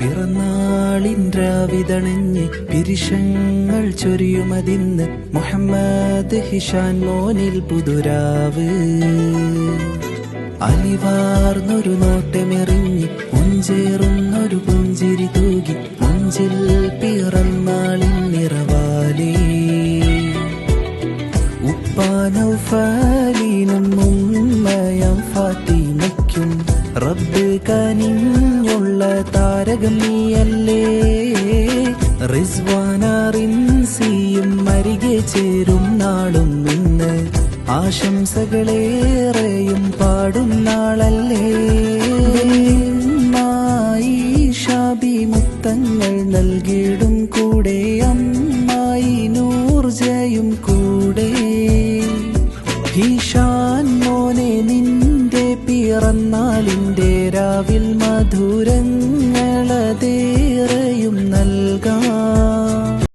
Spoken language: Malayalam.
പിറന്നാളിൻ രാവിതണഞ്ഞ് പിരിശങ്ങൾ ചൊരിയുമതിന്ന് മുഹമ്മദ് ഹിഷാൻ മോനിൽ പുതുരാവ്. അലിവാർന്നൊരു നോട്ടമെറിഞ്ഞ് പുഞ്ചേറുന്നൊരു പുഞ്ചിരി തൂകി പുഞ്ചിൽ പിറന്നാളിൻ നിറവാലി. ഉപ്പാനൗഫാലിനും ഉമ്മയാം ഫാത്തിമയ്ക്കും റബ്ബ് കനിഞ്ഞുള്ള താരകം നീയല്ലേ? റിസ്വാനാറിൻസിയും അരികെ ചേരും നാളും ഇന്ന്. ആശംസകളേറെയും പാടും നാളല്ലേ? മായി ഷാബി മുത്തങ്ങൾ നൽകിയിടും കൂടെ. അമ്മായി നൂർജയും കൂടെ. ഈശാൻ മോനെ നിന്റെ പിറന്നാളിന്റെ രാവിൽ മധുരങ്ങൾ का